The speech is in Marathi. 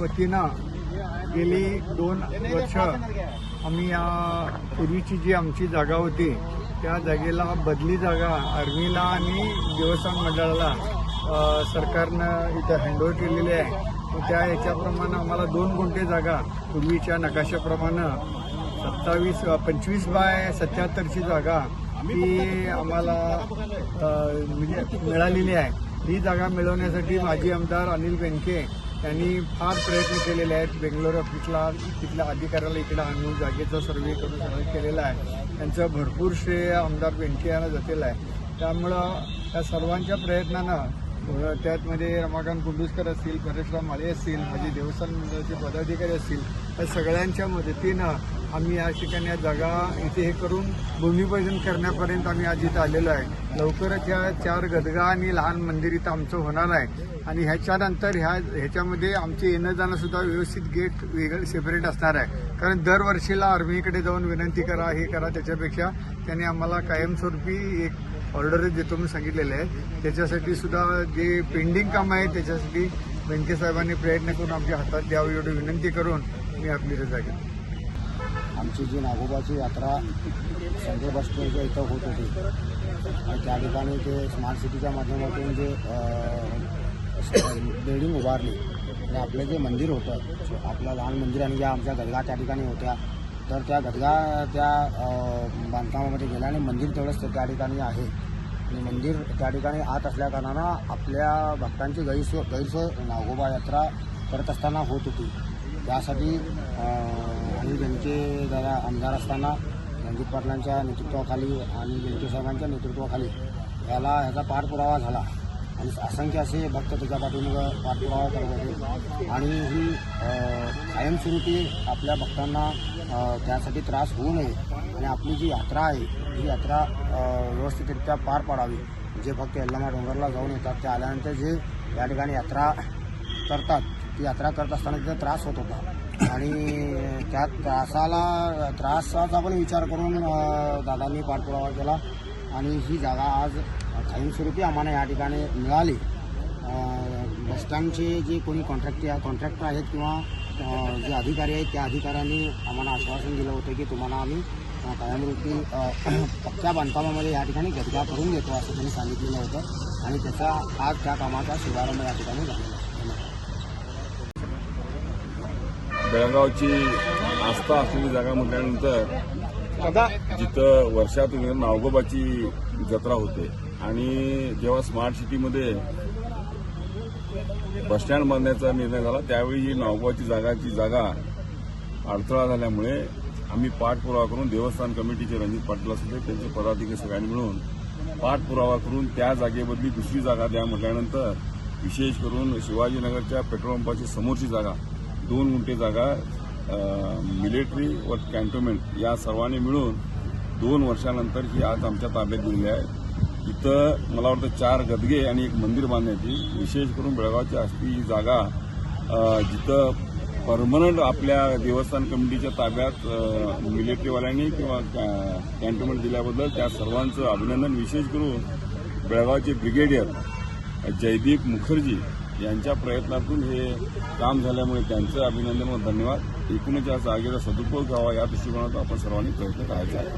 वतीनं गेली दोन वर्ष आम्ही या पूर्वीची जी आमची जागा होती त्या जागेला बदली जागा आर्मीला आणि देवस्थान मंडळाला सरकारनं इथं हँडओव्हर केलेली आहे. त्या याच्याप्रमाणे आम्हाला दोन गुंठे जागा पूर्वीच्या नकाशाप्रमाणे सत्तावीस पंचवीस बाय सत्याहत्तरची जागा ती आम्हाला म्हणजे मिळालेली आहे. ही जागा मिळवण्यासाठी माजी आमदार अनिल बेनके त्यांनी फार प्रयत्न केलेले आहेत. बेंगलोर ऑफिसला तिथल्या अधिकाऱ्याला इकडे आणून जागेचा सर्वे करून सर्वे केलेला आहे. त्यांचं भरपूर श्रेय आमदार बेनके यांना जातेलं आहे. त्यामुळं त्या सर्वांच्या प्रयत्नानं त्यातमध्ये रमाकांत कुंडुसकर असतील परशुराम माळे असतील माझे देवस्थान मंडळाचे पदाधिकारी असतील या सगळ्यांच्या मदतीनं आम्ही या ठिकाणी या जागा इथे हे करून भूमिपूजन करण्यापर्यंत आम्ही आज इथं आलेलो आहे. लवकरच ह्या चार गदगा आणि लहान मंदिर इथं आमचं होणार आहे. आणि ह्याच्यानंतर ह्या ह्याच्यामध्ये आमचे येणं जाणं सुद्धा व्यवस्थित गेट वेगळं सेपरेट असणार आहे. कारण दरवर्षीला आर्मीकडे जाऊन विनंती करा हे करा त्याच्यापेक्षा त्यांनी आम्हाला कायमस्वरूपी एक ऑर्डरच देतो मी सांगितलेलं आहे त्याच्यासाठी सुद्धा जे पेंडिंग काम आहे त्याच्यासाठी बँकेसाहेबांनी प्रयत्न करून आमच्या हातात द्यावी एवढी विनंती करून मी आपली रजा घेतो आमची जी नागोबाची यात्रा संजय बस स्टँडच्या इथं होत होती. आणि त्या ठिकाणी ते स्मार्ट सिटीच्या माध्यमातून जे बिल्डिंग उभारली. आणि आपलं जे मंदिर होतं आपलं लहान मंदिर आणि ज्या आमच्या गल्ला त्या ठिकाणी होत्या. तर त्या गदगा त्या बांधकामामध्ये गेल्या आणि मंदिर तेवढंच ते त्या ठिकाणी आहे. आणि मंदिर त्या ठिकाणी आत असल्या कारणानं आपल्या भक्तांची गैरसोय गैरसोय नागोबा यात्रा करत असताना होत होती. त्यासाठी आणि ज्यांचे जरा आमदार असताना रणजित पाटलांच्या नेतृत्वाखाली आणि बेनके साहेबांच्या नेतृत्वाखाली याला ह्याचा पाठपुरावा झाला. आणि असंख्य असे भक्त त्याच्या पाठीमागं पाठपुरावा करत होते. आणि ही कायमस्वरूपी आपल्या भक्तांना त्यासाठी त्रास होऊ नये. आणि आपली जी यात्रा आहे ही यात्रा व्यवस्थितरित्या पार पाडावी. जे भक्त यल्लामा डोंगरला जाऊन येतात ते आल्यानंतर जे या ठिकाणी यात्रा करतात ती यात्रा करत असताना तिथे त्रास होत होता. आणि त्या त्रासाला त्रासाचा पण विचार करून दादांनी पाठपुरावा केला. आणि ही जागा आज कायमस्वरूपी आम्हाला या ठिकाणी मिळाली. बसस्टँडचे जे कोणी कॉन्ट्रॅक्ट कॉन्ट्रॅक्टर आहेत किंवा जे अधिकारी आहेत त्या अधिकाऱ्यांनी आम्हाला आश्वासन दिलं होतं की तुम्हाला आम्ही कायमरूपी पक्क्या बांधकामामध्ये या ठिकाणी गदगा करून देतो असं त्यांनी सांगितलेलं होतं आणि त्याचा आज त्या कामाचा शुभारंभ या ठिकाणी झालेला बेळगावची आस्था असलेली जागा म्हटल्यानंतर जिथं वर्षातून नावगोबाची जत्रा होते आणि जेव्हा स्मार्ट सिटीमध्ये बसस्टँड बांधण्याचा निर्णय झाला त्यावेळी ही नावगावची जागाची जागा अडथळा झाल्यामुळे आम्ही पाठपुरावा करून देवस्थान कमिटीचे रणजित पाटील असले त्यांचे पदाधिकारी सगळ्यांनी मिळून पाठपुरावा करून त्या जागेबदली दुसरी जागा द्या म्हटल्यानंतर विशेष करून शिवाजीनगरच्या पेट्रोल पंपाची समोरची जागा दोन गुंठे जागा मिलिटरी व कॅन्टोनमेंट या सर्वांनी मिळून दोन वर्षानंतर ही आज आमच्या ताब्यात दिलेली आहे. इथं मला वाटतं चार गदगे आणि एक मंदिर बांधण्याची विशेष करून बेळगावची असती ही जागा जिथं परमनंट आपल्या देवस्थान कमिटीच्या ताब्यात मिलिटरीवाल्यांनी किंवा कॅ- कॅन्टोन्मेंट दिल्याबद्दल त्या सर्वांचं अभिनंदन. विशेष करून बेळगावचे ब्रिगेडियर जयदीप मुखर्जी यांच्या प्रयत्नातून हे काम झाल्यामुळे त्यांचं अभिनंदन व धन्यवाद. एकूणच या जागेचा सदुपयोग व्हावा या दृष्टिकोनातून आपण सर्वांनी प्रयत्न करायचा आहे